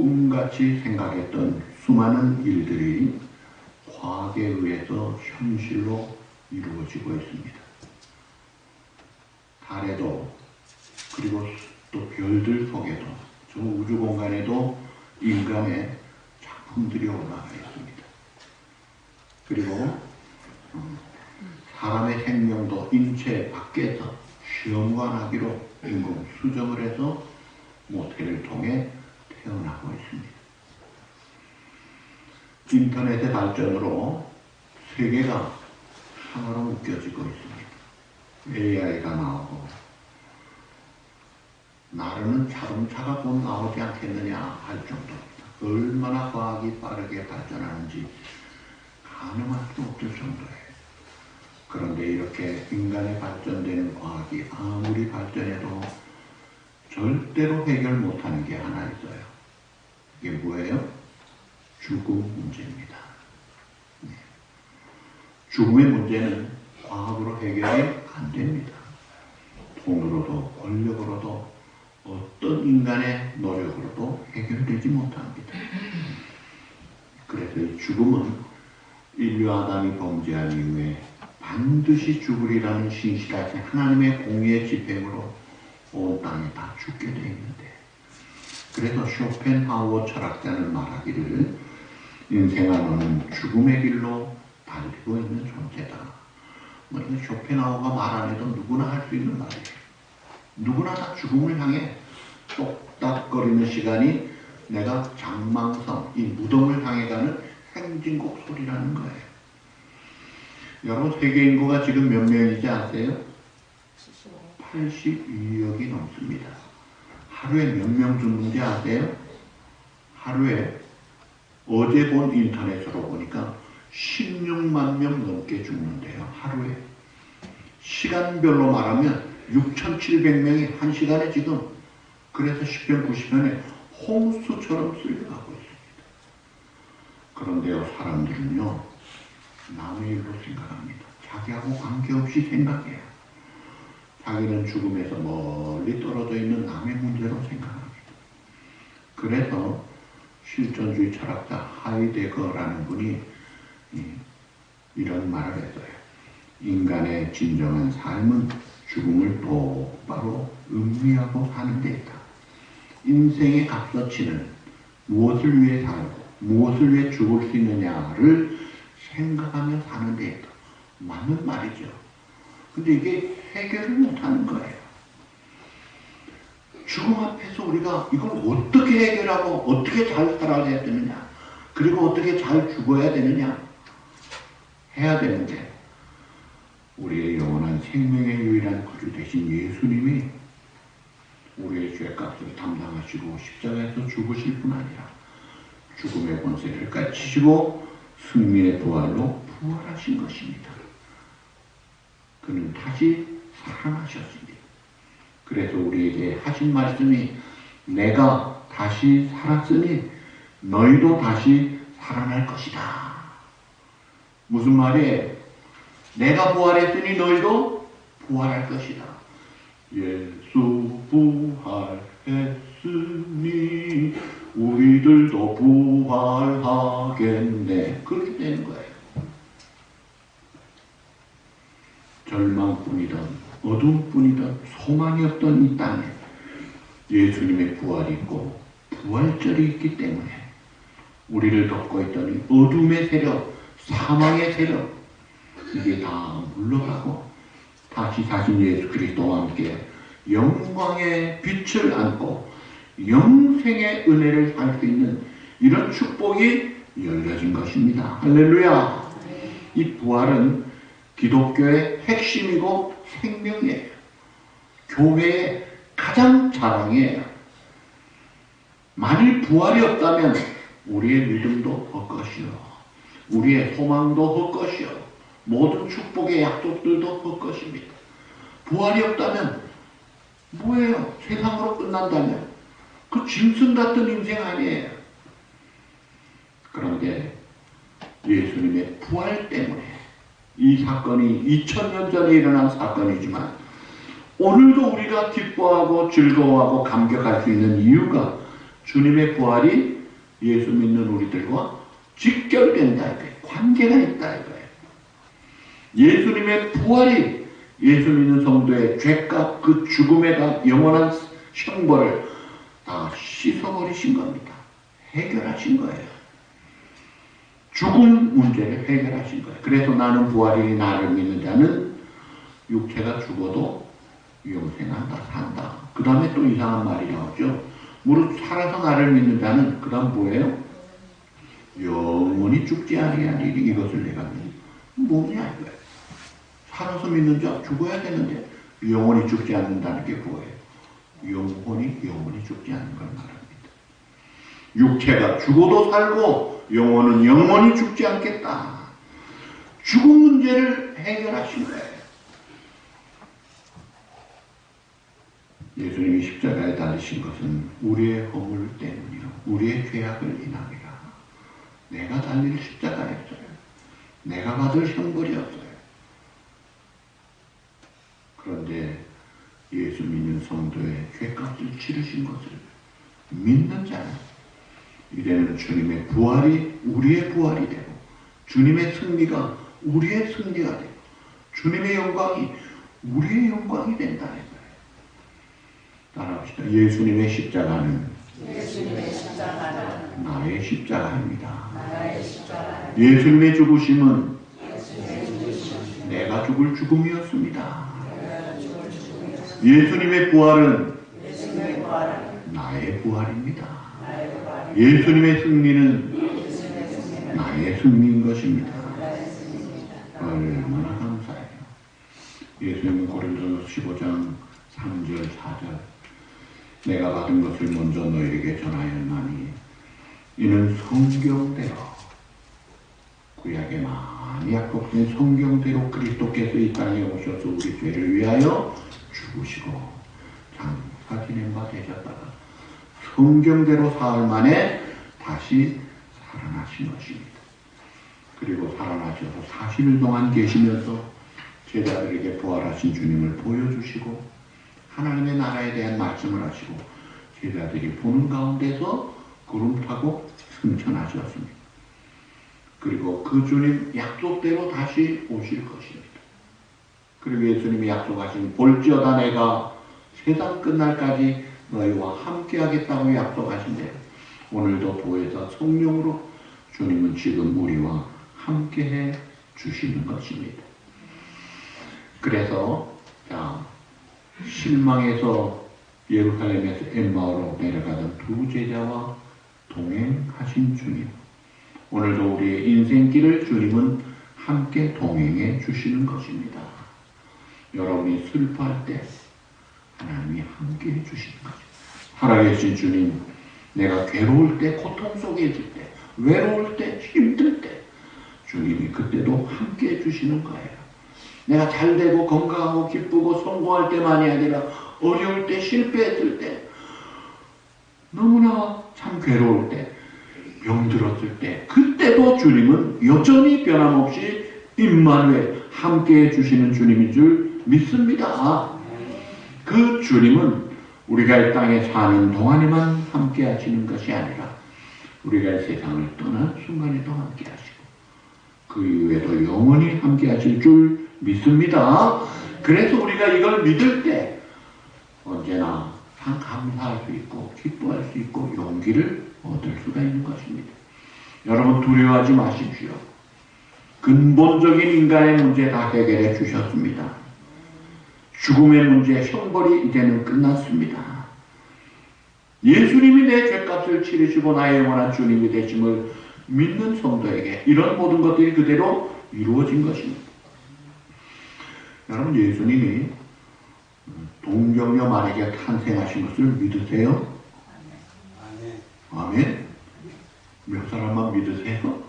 꿈같이 생각했던 수많은 일들이 과학에 의해서 현실로 이루어지고 있습니다. 달에도 그리고 또 별들 속에도 저 우주 공간에도 인간의 작품들이 올라가 있습니다. 그리고 음, 사람의 생명도 인체 밖에서 시험관하기로 인공 수정을 해서 모태를 통해 태어나고 있습니다. 인터넷의 발전으로 세계가 하나로 묶여지고 있습니다. AI가 나오고 나르는 자동차가 곧 나오지 않겠느냐 할 정도입니다. 얼마나 과학이 빠르게 발전하는지 가늠할 수 없을 정도예요. 그런데 이렇게 인간의 발전되는 과학이 아무리 발전해도 절대로 해결 못하는 게 하나 있어요. 이게 뭐예요? 죽음 문제입니다. 네. 죽음의 문제는 과학으로 해결이 안 됩니다. 돈으로도 권력으로도 어떤 인간의 노력으로도 해결되지 못합니다. 그래서 이 죽음은 인류 아담이 범죄한 이후에 반드시 죽으리라는 신실하신 하나님의 공의의 집행으로 온 땅이 다 죽게 되어 있는데 그래서 쇼펜하우어 철학자는 말하기를 인생은 죽음의 길로 달리고 있는 존재다. 뭐 이거 쇼펜하우어가 말 안 해도 누구나 할 수 있는 말이에요. 누구나 다 죽음을 향해 똑딱거리는 시간이 내가 장망성, 이 무덤을 향해 가는 행진곡 소리라는 거예요. 여러분 세계 인구가 지금 몇 명이지 아세요? 82억이 넘습니다. 하루에 몇 명 죽는지 아세요? 하루에 어제 본 인터넷으로 보니까 16만 명 넘게 죽는데요. 하루에. 시간별로 말하면 6,700명이 한 시간에 지금 그래서 10편 90편에 홍수처럼 쓸려가고 있습니다. 그런데요, 사람들은요, 남의 일로 생각합니다. 자기하고 관계없이 생각해요. 자기는 죽음에서 멀리 떨어져 있는 남의 문제로 생각합니다. 그래서 실존주의 철학자 하이데거라는 분이 이런 말을 했어요. 인간의 진정한 삶은 죽음을 똑바로 음미하고 사는 데 있다. 인생의 값어치는 무엇을 위해 살고 무엇을 위해 죽을 수 있느냐를 생각하며 사는 데 있다. 맞는 말이죠. 근데 이게 해결을 못하는 거예요. 죽음 앞에서 우리가 이걸 어떻게 해결하고 어떻게 잘 살아야 되느냐 그리고 어떻게 잘 죽어야 되느냐 해야 되는데 우리의 영원한 생명의 유일한 구주 되신 예수님이 우리의 죄값을 담당하시고 십자가에서 죽으실 뿐 아니라 죽음의 권세를 까치시고 승리의 부활로 부활하신 것입니다. 그는 다시 살아나셨습니다. 그래서 우리에게 하신 말씀이 내가 다시 살았으니 너희도 다시 살아날 것이다. 무슨 말이에요? 내가 부활했으니 너희도 부활할 것이다. 예수 부활했으니 우리들도 부활하겠네. 그렇게 되는 거예요. 절망뿐이던 어둠뿐이던 소망이 없던 이 땅에 예수님의 부활이 있고 부활절이 있기 때문에 우리를 덮고 있던 이 어둠의 세력, 사망의 세력 이게 다 물러가고 다시 사신 예수 그리스도와 함께 영광의 빛을 안고 영생의 은혜를 살 수 있는 이런 축복이 열려진 것입니다. 할렐루야! 이 부활은 기독교의 핵심이고 생명이에요. 교회의 가장 자랑이에요. 만일 부활이 없다면 우리의 믿음도 헛 것이요. 우리의 소망도 헛 것이요. 모든 축복의 약속들도 헛 것입니다. 부활이 없다면 뭐예요? 세상으로 끝난다면 그 짐승 같은 인생 아니에요. 그런데 예수님의 부활 때문에 이 사건이 2000년 전에 일어난 사건이지만 오늘도 우리가 기뻐하고 즐거워하고 감격할 수 있는 이유가 주님의 부활이 예수 믿는 우리들과 직결된다 이거예요. 관계가 있다 이거예요. 예수님의 부활이 예수 믿는 성도의 죄값 그 죽음에 다 영원한 형벌을 다 씻어버리신 겁니다. 해결하신 거예요. 죽음 문제를 해결하신 거예요. 그래서 나는 부활이 나를 믿는 자는 육체가 죽어도 영생한다, 산다. 그 다음에 또 이상한 말이 나오죠. 무릇 살아서 나를 믿는 자는 그 다음 뭐예요? 영원히 죽지 아니하리니 이것을 내가 믿는 뭐냐 이거예요. 살아서 믿는 자 죽어야 되는데 영원히 죽지 않는다는 게 뭐예요? 영원히 영원히 죽지 않는 걸 말합니다. 육체가 죽어도 살고 영혼은 영원히 죽지 않겠다. 죽음 문제를 해결하신 거예요. 예수님이 십자가에 달리신 것은 우리의 허물 때문이요. 우리의 죄악을 인함이라. 내가 달릴 십자가였어요. 내가 받을 형벌이었어요. 그런데 예수 믿는 성도의 죄값을 치르신 것을 믿는 자는 이제는 주님의 부활이 우리의 부활이 되고 주님의 승리가 우리의 승리가 되고 주님의 영광이 우리의 영광이 된다. 따라합시다. 예수님의 십자가는, 예수님의 십자가는 나의 십자가입니다. 나의 십자가 예수님의 죽으심은 내가 죽을 죽음이었습니다. 내가 죽을 죽음이었습니다. 예수님의 부활은 예수님의 부활은 나의 부활입니다. 예수님의 승리는 나의 승리인 것입니다. 얼마나 감사해요. 예수님은 고린도서 15장 3절 4절 내가 받은 것을 먼저 너에게 전하였나니 이는 성경대로 구약에 많이 약속된 성경대로 그리스도께서 이 땅에 오셔서 우리 죄를 위하여 죽으시고 장사 지낸 바 되셨다가 성경대로 사흘 만에 다시 살아나신 것입니다. 그리고 살아나셔서 40일 동안 계시면서 제자들에게 부활하신 주님을 보여주시고 하나님의 나라에 대한 말씀을 하시고 제자들이 보는 가운데서 구름 타고 승천하셨습니다. 그리고 그 주님 약속대로 다시 오실 것입니다. 그리고 예수님이 약속하신 볼지어다 내가 세상 끝날까지 너희와 함께 하겠다고 약속하신 대로 오늘도 보혜사 성령으로 주님은 지금 우리와 함께해 주시는 것입니다. 그래서 자 실망해서 예루살렘에서 엠마오로 내려가던 두 제자와 동행하신 주님. 오늘도 우리의 인생길을 주님은 함께 동행해 주시는 것입니다. 여러분이 슬퍼할 때 하나님이 함께 해 주시는 거죠. 살아계신 주님, 내가 괴로울 때, 고통 속에 있을 때, 외로울 때, 힘들 때, 주님이 그때도 함께 해 주시는 거예요. 내가 잘 되고 건강하고 기쁘고 성공할 때만이 아니라 어려울 때, 실패했을 때, 너무나 참 괴로울 때, 병들었을 때, 그때도 주님은 여전히 변함없이 임마누엘 함께 해주시는 주님인 줄 믿습니다. 그 주님은 우리가 이 땅에 사는 동안에만 함께 하시는 것이 아니라 우리가 이 세상을 떠난 순간에도 함께 하시고 그 이후에도 영원히 함께 하실 줄 믿습니다. 그래서 우리가 이걸 믿을 때 언제나 참 감사할 수 있고 기뻐할 수 있고 용기를 얻을 수가 있는 것입니다. 여러분 두려워하지 마십시오. 근본적인 인간의 문제 다 해결해 주셨습니다. 죽음의 문제, 형벌이 이제는 끝났습니다. 예수님이 내 죄값을 치르시고 나의 영원한 주님이 되심을 믿는 성도에게 이런 모든 것들이 그대로 이루어진 것입니다. 여러분 예수님이 동정녀 마리가 탄생하신 것을 믿으세요? 아멘. 몇 사람만 믿으세요?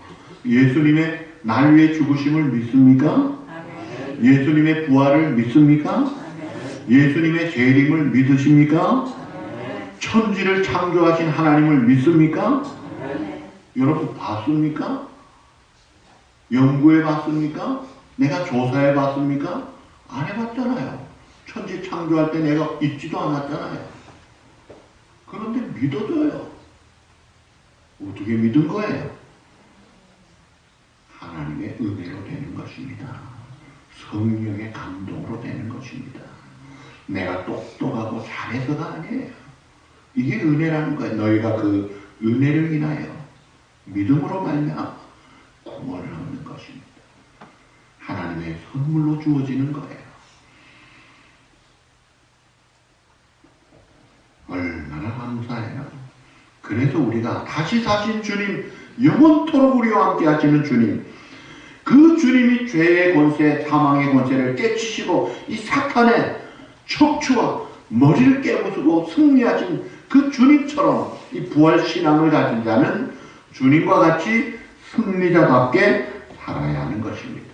예수님의 날 위해 죽으심을 믿습니까? 예수님의 부활을 믿습니까? 예수님의 재림을 믿으십니까? 천지를 창조하신 하나님을 믿습니까? 여러분 봤습니까? 연구해 봤습니까? 내가 조사해 봤습니까? 안 해봤잖아요. 천지 창조할 때 내가 있지도 않았잖아요. 그런데 믿어줘요. 어떻게 믿은 거예요? 하나님의 은혜로 되는 것입니다. 성령의 감동으로 되는 것입니다. 내가 똑똑하고 잘해서가 아니에요. 이게 은혜라는 거예요. 너희가 그 은혜를 인하여 믿음으로 말미암아 구원을 얻는 것입니다. 하나님의 선물로 주어지는 거예요. 얼마나 감사해요. 그래서 우리가 다시 사신 주님, 영원토록 우리와 함께 하시는 주님, 그 주님이 죄의 권세, 사망의 권세를 깨치시고 이 사탄의 척추와 머리를 깨부수고 승리하신 그 주님처럼 이 부활 신앙을 가진 자는 주님과 같이 승리자답게 살아야 하는 것입니다.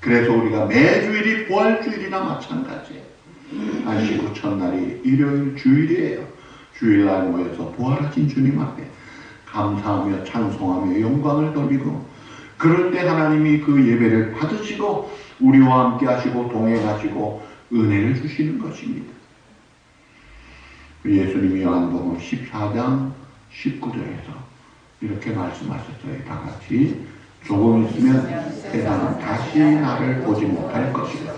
그래서 우리가 매주일이 부활주일이나 마찬가지예요. 안식구 첫날이 일요일 주일이에요. 주일날 모여서 부활하신 주님 앞에 감사하며 찬송하며 영광을 돌리고 그럴 때 하나님이 그 예배를 받으시고 우리와 함께 하시고 동행하시고 은혜를 주시는 것입니다. 예수님이 요한복음 14장 19절에서 이렇게 말씀하셨어요. 다 같이 조금 있으면 세상은 다시 나를 보지 못할 것이다.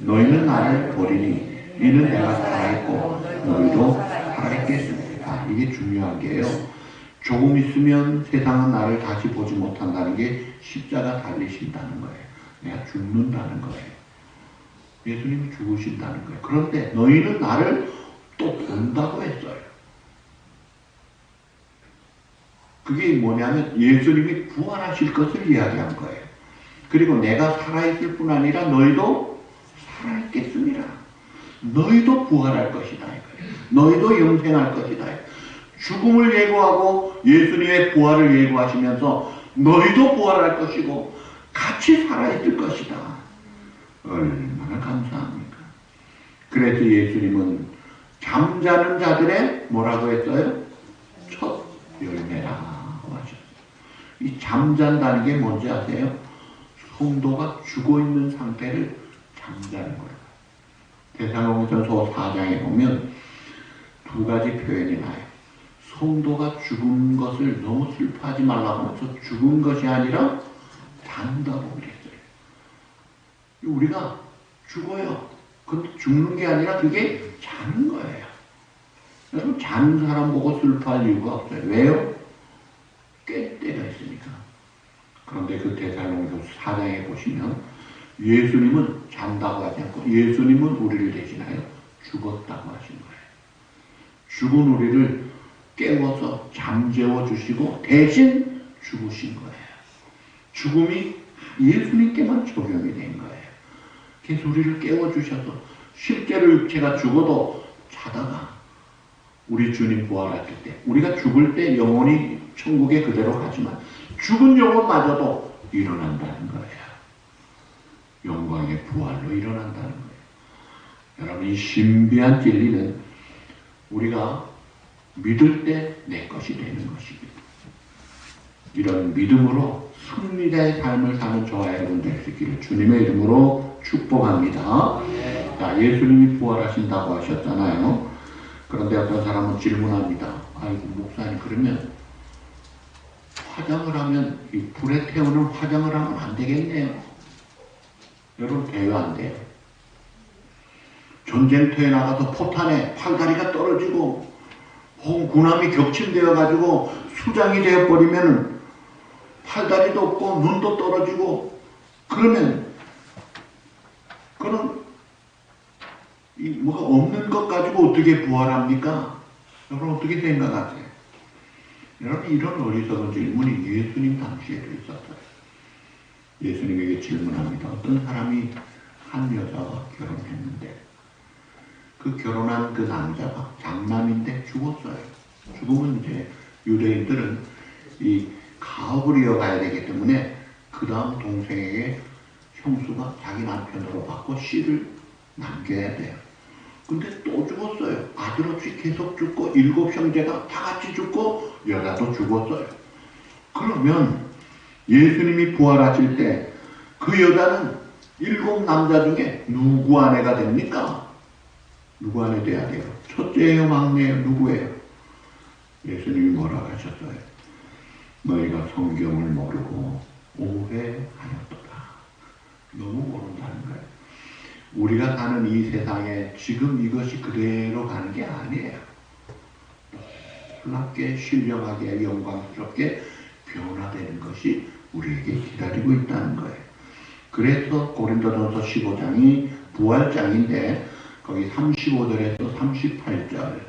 너희는 나를 보리니 이는 내가 살아있고 너희도 살아있겠습니다. 이게 중요한 게요. 조금 있으면 세상은 나를 다시 보지 못한다는 게 십자가 달리신다는 거예요. 내가 죽는다는 거예요. 예수님이 죽으신다는 거예요. 그런데 너희는 나를 또 본다고 했어요. 그게 뭐냐면 예수님이 부활하실 것을 이야기한 거예요. 그리고 내가 살아있을 뿐 아니라 너희도 살아있겠습니다. 너희도 부활할 것이다. 너희도 영생할 것이다. 죽음을 예고하고 예수님의 부활을 예고하시면서 너희도 부활할 것이고 같이 살아있을 것이다. 얼마나 감사합니까? 그래서 예수님은 잠자는 자들의 뭐라고 했어요? 첫 열매라고 하셨어요. 이 잠잔다는 게 뭔지 아세요? 성도가 죽어 있는 상태를 잠자는 거예요. 대사로전서 4장에 보면 두 가지 표현이 나요. 성도가 죽은 것을 너무 슬퍼하지 말라고 하면서 죽은 것이 아니라 잔다고 그랬어요. 우리가 죽어요. 근데 죽는 게 아니라 그게 자는 거예요. 여러분 자는 사람 보고 슬퍼할 이유가 없어요. 왜요? 깰 때가 있으니까. 그런데 그 대살롱에서 사장에 보시면 예수님은 잔다고 하지 않고 예수님은 우리를 대신하여 죽었다고 하신 거예요. 죽은 우리를 깨워서 잠재워 주시고 대신 죽으신 거예요. 죽음이 예수님께만 거예요. 그래서 우리를 깨워 주셔서 실제로 육체가 죽어도 자다가 우리 주님 부활하실 때 우리가 죽을 때 영혼이 천국에 그대로 가지만 죽은 영혼마저도 일어난다는 거예요. 영광의 부활로 일어난다는 거예요. 여러분 이 신비한 진리는 우리가 믿을 때 내 것이 되는 것입니다. 이런 믿음으로 승리자의 삶을 사는 저와 여러분 될 수 있기를 주님의 이름으로 축복합니다. 자, 예수님이 부활하신다고 하셨잖아요. 그런데 어떤 사람은 질문합니다. 아이고, 목사님, 그러면 화장을 하면, 이 불에 태우는 화장을 하면 안 되겠네요. 여러분, 돼요, 안 돼요? 전쟁터에 나가서 포탄에 팔다리가 떨어지고, 혹은 군함이 격침되어 가지고 수장이 되어 버리면 팔다리도 없고 눈도 떨어지고 그러면 그런 이 뭐가 없는 것 가지고 어떻게 부활합니까? 여러분 어떻게 생각하세요? 여러분 이런 어리석은 질문이 예수님 당시에도 있었어요. 예수님에게 질문합니다. 어떤 사람이 한 여자와 결혼했는데 그 결혼한 그 남자가 장남인데 죽었어요. 죽으면 이제 유대인들은 이 가업을 이어가야 되기 때문에 그 다음 동생에게 형수가 자기 남편으로 받고 씨를 남겨야 돼요. 근데 또 죽었어요. 아들 없이 계속 죽고 일곱 형제가 다 같이 죽고 여자도 죽었어요. 그러면 예수님이 부활하실 때 그 여자는 일곱 남자 중에 누구 아내가 됩니까? 누구 안에 돼야 돼요? 첫째예요, 막내예요, 누구예요? 예수님이 뭐라고 하셨어요? 너희가 성경을 모르고 오해하였도다. 너무 모른다는 거예요. 우리가 사는 이 세상에 지금 이것이 그대로 가는 게 아니에요. 놀랍게 신령하게 영광스럽게 변화되는 것이 우리에게 기다리고 있다는 거예요. 그래서 고린도전서 15장이 부활장인데 거기 35절에서 38절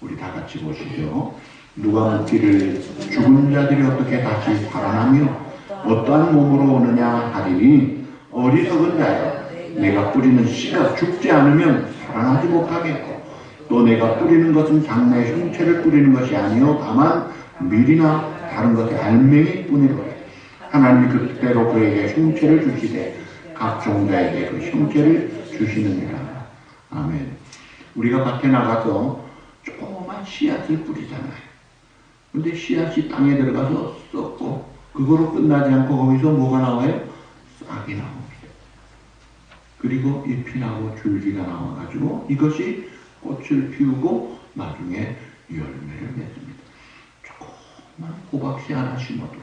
우리 다 같이 보시죠. 누가 묻기를 죽은 자들이 어떻게 다시 살아나며 어떠한 몸으로 오느냐 하리니 어리석은 자여 내가 뿌리는 씨가 죽지 않으면 살아나지 못하겠고 또 내가 뿌리는 것은 장래의 흉체를 뿌리는 것이 아니요 다만 밀이나 다른 것의 알맹이 뿐이로라 하나님이 그때로 그에게 흉체를 주시되 각 종자에게 그 흉체를 주시느니라. 아멘. 우리가 밭에 나가서 조그만 씨앗을 뿌리잖아요. 근데 씨앗이 땅에 들어가서 썩고 그거로 끝나지 않고 거기서 뭐가 나와요? 싹이 나옵니다. 그리고 잎이 나고 줄기가 나와가지고 이것이 꽃을 피우고 나중에 열매를 맺습니다. 조그만 호박씨 하나 심어도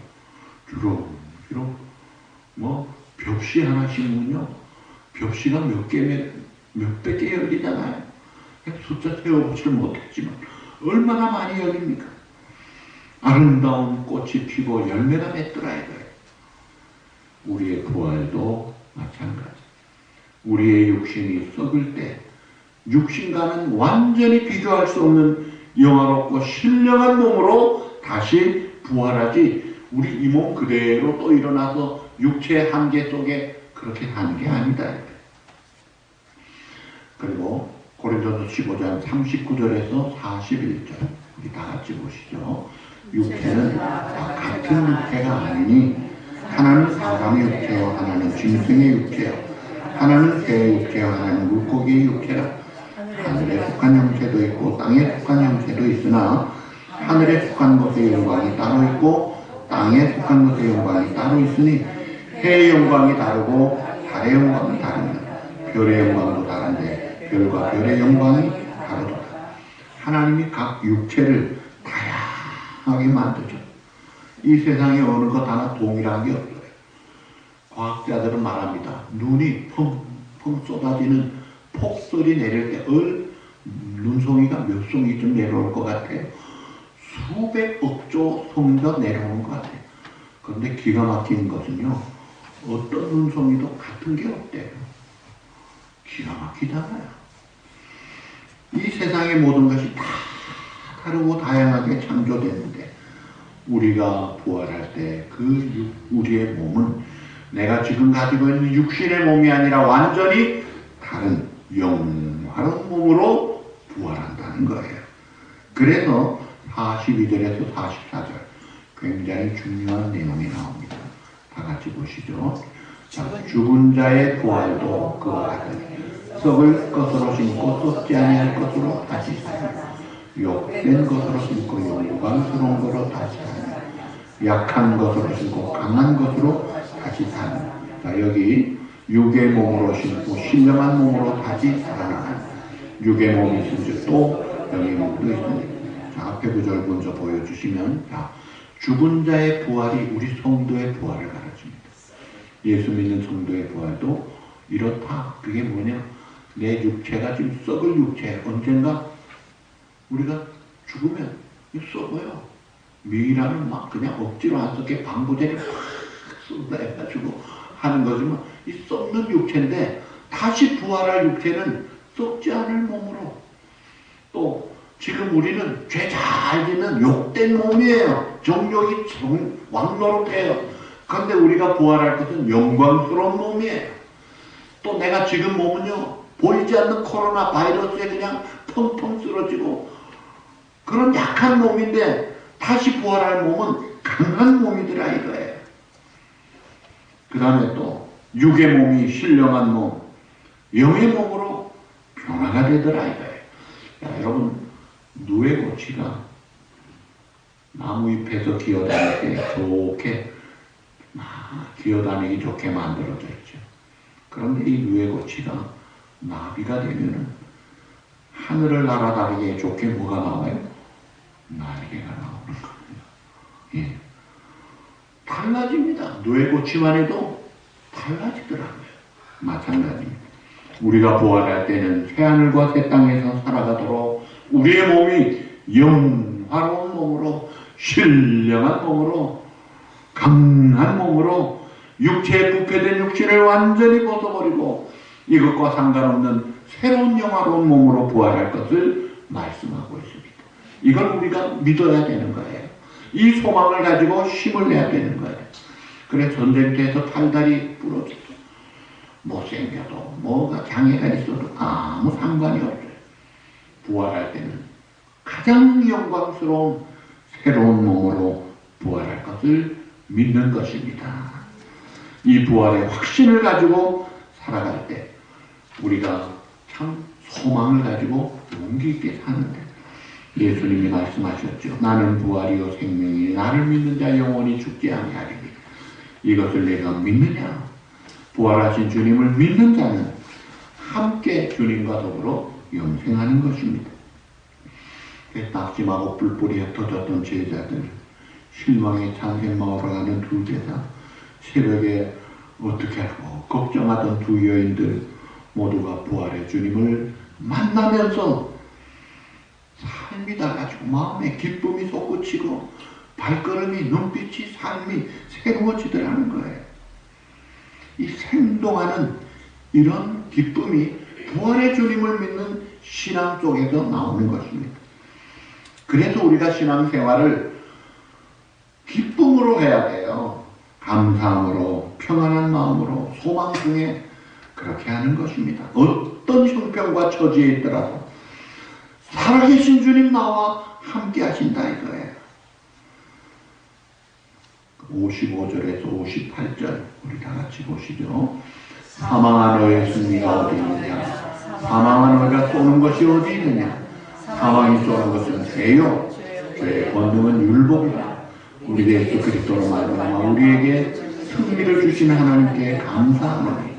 주렁주렁 뭐 벽씨 하나 심으면요 벽씨가 몇 개, 몇백 개 열리잖아요. 숫자 세어보지를 못했지만 얼마나 많이 열립니까? 아름다운 꽃이 피고 열매가 맺더라 이거예요. 우리의 부활도 마찬가지. 우리의 육신이 썩을 때 육신과는 완전히 비교할 수 없는 영화롭고 신령한 몸으로 다시 부활하지 우리 이 몸 그대로 또 일어나서 육체의 한계 속에 그렇게 사는 게 아니다. 그리고 고린도서 15장 39절에서 41절 우리 다 같이 보시죠. 육체는 다 같은 육체가 아니니 하나는 사람의 육체요 하나는 짐승의 육체요 하나는 새의 육체요 하나는 물고기의 육체라 하늘에 속한 형체도 있고 땅에 속한 형체도 있으나 하늘에 속한 것의 영광이 따로 있고 땅에 속한 것의 영광이 따로 있으니 해의 영광이 다르고 달의 영광이 다릅니다. 별의 영광도 다른데 별과 별의 영광이 다르다. 하나님이 각 육체를 다양하게 만드죠. 이 세상에 어느 것 하나 동일한 게 없어요. 과학자들은 말합니다. 눈이 펑펑 쏟아지는 폭설이 내릴 때 얼, 눈송이가 몇 송이쯤 내려올 것 같아요. 수백억 조 송이가 내려오는 것 같아요. 그런데 기가 막히는 것은요. 어떤 눈송이도 같은 게 없대요. 기가 막히잖아요. 이 세상의 모든 것이 다 다르고 다양하게 창조됐는데 우리가 부활할 때 그 우리의 몸은 내가 지금 가지고 있는 육신의 몸이 아니라 완전히 다른 영원한 몸으로 부활한다는 거예요. 그래서 42절에서 44절 굉장히 중요한 내용이 나옵니다. 다 같이 보시죠. 자, 죽은 자의 부활도 그와 같으니 썩을 것으로 심고 썩지 아니할 것으로 다시 살고 욕된 것으로 심고 영광스러운 것으로 다시 살고 약한 것으로 심고 강한 것으로 다시 사는 자 여기 육의 몸으로 심고 신령한 몸으로 다시 살아나는 육의 몸이 있은지 또 영의 몸도 있으니 자 앞에 구절 먼저 보여주시면 자 죽은 자의 부활이 우리 성도의 부활을 가르칩니다. 예수 믿는 성도의 부활도 이렇다. 그게 뭐냐? 내 육체가 지금 썩을 육체 언젠가 우리가 죽으면 썩어요. 미라는 막 그냥 억지로 안 썩게 방부제를 팍 쏟아해가지고 하는 거지만 이 썩는 육체인데 다시 부활할 육체는 썩지 않을 몸으로 또 지금 우리는 죄잘 짓는 욕된 몸이에요. 정욕이 정, 왕노릇해요. 그런데 우리가 부활할 것은 영광스러운 몸이에요. 또 내가 지금 몸은요 보이지 않는 코로나 바이러스에 그냥 펑펑 쓰러지고 그런 약한 몸인데 다시 부활할 몸은 강한 몸이더라 이거예요. 그 다음에 또 육의 몸이 신령한 몸, 영의 몸으로 변화가 되더라 이거예요. 야, 여러분 누에 고치가 나무 잎에서 기어다닐 때 좋게 막 기어다니기 좋게 만들어져 있죠. 그런데 이 누에 고치가 나비가 되면은 하늘을 날아다니기에 좋게 뭐가 나와요? 날개가 나오는 겁니다. 예. 달라집니다. 뇌 고치만 해도 달라지더라고요. 마찬가지입니다. 우리가 부활할 때는 새하늘과 새 땅에서 살아가도록 우리의 몸이 영화로운 몸으로 신령한 몸으로 강한 몸으로 육체에 부패된 육신을 완전히 벗어버리고 이것과 상관없는 새로운 영화로운 몸으로 부활할 것을 말씀하고 있습니다. 이걸 우리가 믿어야 되는 거예요. 이 소망을 가지고 힘을 내야 되는 거예요. 그래 전쟁터에서 팔다리 부러져도 못생겨도 뭐가 장애가 있어도 아무 상관이 없어요. 부활할 때는 가장 영광스러운 새로운 몸으로 부활할 것을 믿는 것입니다. 이 부활의 확신을 가지고 살아갈 때 우리가 참 소망을 가지고 용기 있게 사는데 예수님이 말씀하셨죠. 나는 부활이요 생명이니 나를 믿는 자 영원히 죽지 아니하리니 이것을 내가 믿느냐? 부활하신 주님을 믿는 자는 함께 주님과 더불어 영생하는 것입니다. 낙심하고 뿔뿔이 흩어졌던 제자들 실망에 찬생마을로 가는 두 제자 새벽에 어떻게 하고 걱정하던 두 여인들 모두가 부활의 주님을 만나면서 삶이 달라지고 마음에 기쁨이 솟구치고 발걸음이 눈빛이 삶이 새로워지더라는 거예요. 이 생동하는 이런 기쁨이 부활의 주님을 믿는 신앙 속에서 나오는 것입니다. 그래서 우리가 신앙생활을 기쁨으로 해야 돼요. 감사함으로, 평안한 마음으로, 소망 중에 그렇게 하는 것입니다. 어떤 형편과 처지에 있더라도 살아계신 주님 나와 함께 하신다 이거예요. 55절에서 58절 우리 다 같이 보시죠. 사망한 너의 승리가 어디 있느냐? 사망한 너가 쏘는 것이 어디 있느냐? 사망이 쏘는 것은 죄요. 죄의 권능은 율법이다. 우리 예수 그리스도로 말미암아 우리에게 승리를 주신 하나님께 감사하노니.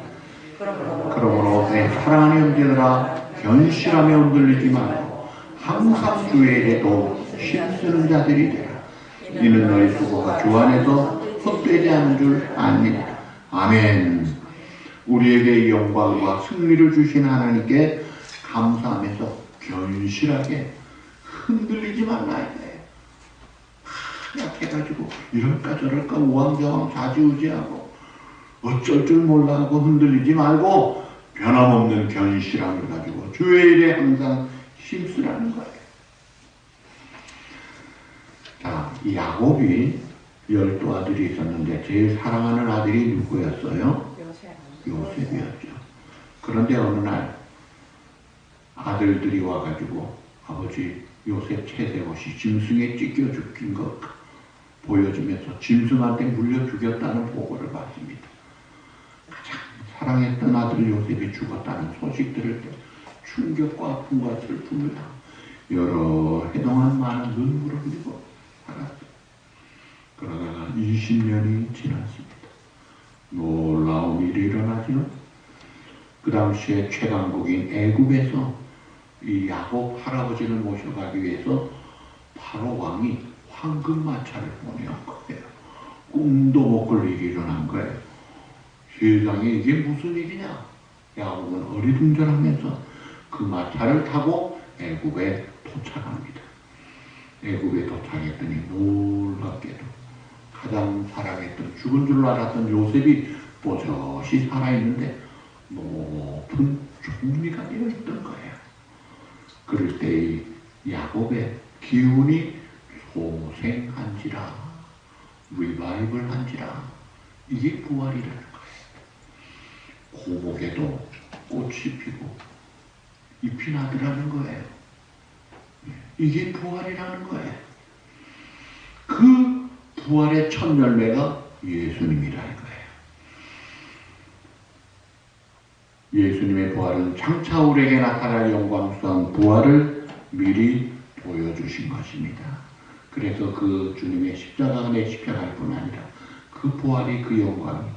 그러므로 내 사랑하는 형제들아 견실하며 흔들리지 말고 항상 주의에도 힘쓰는 자들이 되라. 이는 너희 수고가 주 안에서 헛되지 않은 줄 압니다. 아멘. 우리에게 영광과 승리를 주신 하나님께 감사하면서 견실하게 흔들리지 말라 이거예요. 약해가지고 이럴까 저럴까 우왕좌왕 좌지우지하고 어쩔 줄 몰라 하고 흔들리지 말고 변함없는 견실함을 가지고 주의 일에 항상 힘쓰라는 거예요. 자, 야곱이 열두 아들이 있었는데 제일 사랑하는 아들이 누구였어요? 요셉이었죠. 그런데 어느 날 아들들이 와가지고 아버지 요셉 채색옷이 짐승에 찢겨 죽인 것 보여주면서 짐승한테 물려 죽였다는 보고를 받습니다. 가장 사랑했던 아들 요셉이 죽었다는 소식 들을 때 충격과 아픔과 슬픔을 여러 해동안 많은 눈물을 흘리고 살았어요. 그러다가 20년이 지났습니다. 놀라운 일이 일어나죠. 그 당시에 최강국인 애굽에서 이 야곱 할아버지를 모셔가기 위해서 바로 왕이 황금 마차를 보내온 거예요. 꿈도 못 꿀 일이 일어난 거예요. 세상에 이게 무슨 일이냐? 야곱은 어리둥절하면서 그 마차를 타고 애굽에 도착합니다. 애굽에 도착했더니 놀랍게도 가장 사랑했던 죽은 줄 알았던 요셉이 버젓이 살아있는데 높은 종리가 되어 있던 거예요. 그럴 때 야곱의 기운이 소생한지라 리바이벌 한지라 이게 부활이라는 거예요. 고목에도 꽃이 피고 잎이 나더라는 거예요. 이게 부활이라는 거예요. 그 부활의 첫 열매가 예수님이라는 거예요. 예수님의 부활은 장차 우리에게 나타날 영광스러운 부활을 미리 보여주신 것입니다. 그래서 그 주님의 십자가가 내 십자가일 뿐 아니라 그 부활이 그 영광이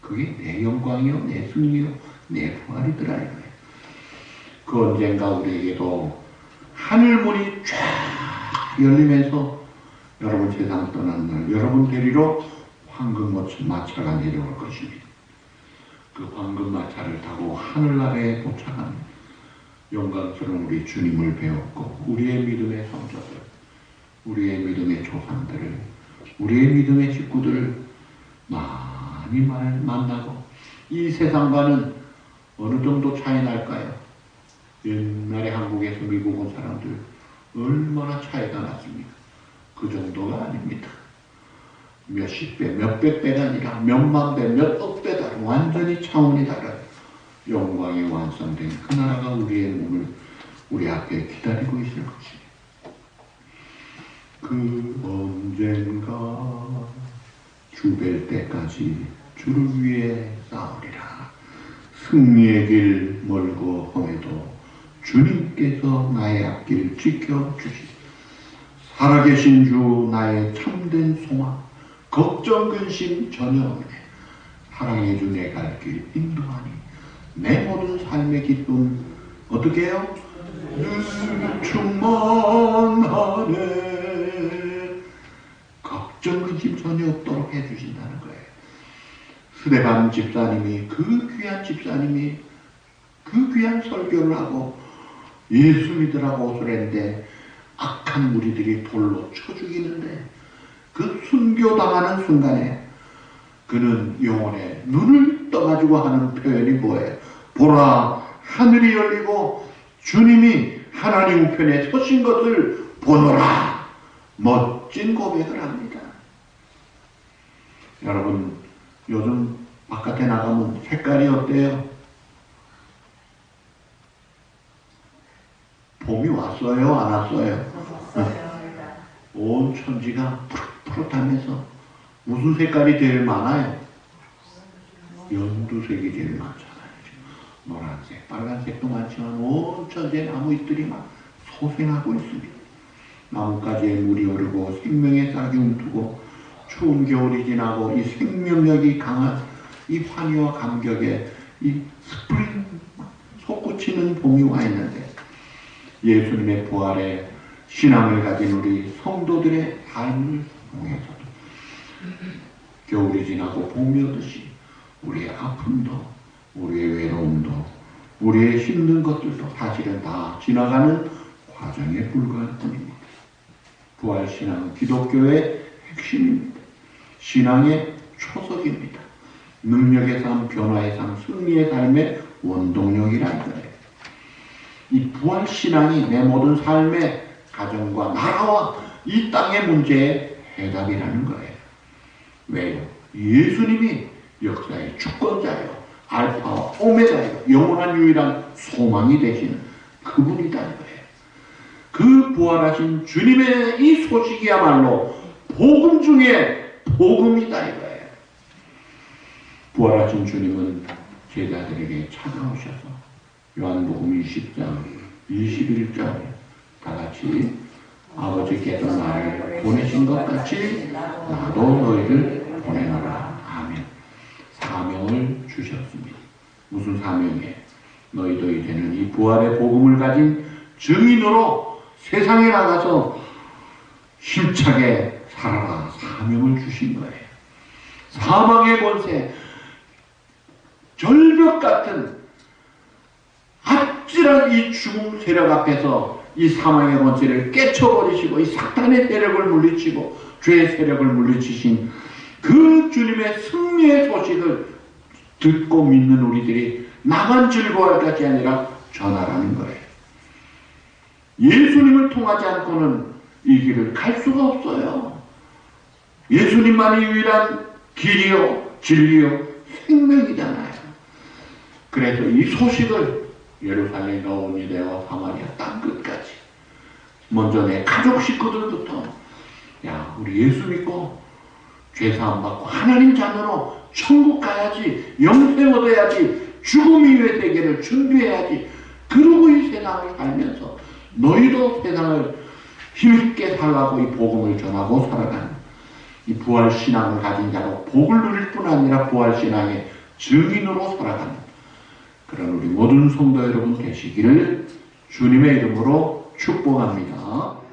그게 내 영광이요 내 승리요 내 부활이더라 이거예요. 그 언젠가 우리에게도 하늘 문이 쫙 열리면서 여러분 세상 떠난 날 여러분 데리러 황금 마차가 내려올 것입니다. 그 황금 마차를 타고 하늘나라에 도착한 영광스러운 우리 주님을 배웠고 우리의 믿음의 성자들, 우리의 믿음의 조상들을, 우리의 믿음의 식구들을 많이 말- 만나고 이 세상과는 어느 정도 차이 날까요? 옛날에 한국에서 미국 온 사람들 얼마나 차이가 났습니까? 그 정도가 아닙니다. 몇십 배, 몇백 배가 아니라 몇만 배, 몇억 배다 완전히 차원이 달라요. 영광이 완성된 그 나라가 우리의 몸을 우리 앞에 기다리고 있을 것입니다. 그 언젠가 주뵐 때까지 주를 위해 싸우리라. 승리의 길 멀고 험해도 주님께서 나의 앞길 지켜주시. 살아계신 주 나의 참된 소망, 걱정 근심 전혀 없네. 사랑해 주 내 갈 길 인도하니 내 모든 삶의 기쁨 어떻게 해요? 늘 충만하네. 걱정 근심 전혀 없도록 해주신다는 거예요. 스데반 집사님이 그 귀한 집사님이 그 귀한 설교를 하고 예수 믿으라고 옷을 했는데 악한 무리들이 돌로 쳐 죽이는데 그 순교당하는 순간에 그는 영혼에 눈을 떠가지고 하는 표현이 뭐예요? 보라 하늘이 열리고 주님이 하나님 우편에 서신 것을 보노라 멋진 고백을 합니다. 여러분 요즘 바깥에 나가면 색깔이 어때요? 봄이 왔어요? 안 왔어요? 온 천지가 푸릇푸릇하면서 무슨 색깔이 제일 많아요? 연두색이 제일 많잖아요. 노란색, 빨간색도 많지만 온 천지에 나무 잎들이 막 소생하고 있습니다. 나뭇가지에 물이 오르고 생명의 싹이 움트고 추운 겨울이 지나고 이 생명력이 강한 이 환희와 감격에 이 스프링 솟구치는 봄이 와 있는데 예수님의 부활에 신앙을 가진 우리 성도들의 삶을 통해서도 겨울이 지나고 봄이 오듯이 우리의 아픔도 우리의 외로움도 우리의 힘든 것들도 사실은 다 지나가는 과정에 불과할 뿐입니다. 부활신앙은 기독교의 핵심입니다. 신앙의 초석입니다. 능력의 삶, 변화의 삶, 승리의 삶의 원동력이라는 거예요. 이 부활 신앙이 내 모든 삶의 가정과 나라와 이 땅의 문제의 해답이라는 거예요. 왜요? 예수님이 역사의 주권자예요. 알파와 오메가예요. 영원한 유일한 소망이 되시는 그분이다는 거예요. 그 부활하신 주님의 이 소식이야말로 복음 중에 복음이다 이거예요. 부활하신 주님은 제자들에게 찾아오셔서 요한복음 20장, 21절에 다 같이 아버지께서 나를 보내신 것 같이 나도 너희를 보내노라. 아멘. 사명을 주셨습니다. 무슨 사명이에요? 너희도 이제는 이 부활의 복음을 가진 증인으로 세상에 나가서 힘차게 살아라. 사명을 주신 거예요. 사망의 권세, 절벽 같은 아찔한 이 죽음 세력 앞에서 이 사망의 권세를 깨쳐버리시고 이 사탄의 세력을 물리치고 죄의 세력을 물리치신 그 주님의 승리의 소식을 듣고 믿는 우리들이 나만 즐거워할 것이 아니라 전하라는 거예요. 예수님을 통하지 않고는 이 길을 갈 수가 없어요. 예수님만이 유일한 길이요, 진리요, 생명이잖아요. 그래서 이 소식을 예루살렘 가온유대와 사마리아 땅 끝까지. 먼저 내 가족 식구들부터 야 우리 예수 믿고 죄사함 받고 하나님 자녀로 천국 가야지 영생 얻어야지 죽음 이후의 세계를 준비해야지. 그러고 이 세상을 살면서 너희도 세상을 힘있게 살라고 이 복음을 전하고 살아가는 이 부활 신앙을 가진 자로 복을 누릴 뿐 아니라 부활 신앙의 증인으로 살아가는 그런 우리 모든 성도 여러분 되시기를 주님의 이름으로 축복합니다.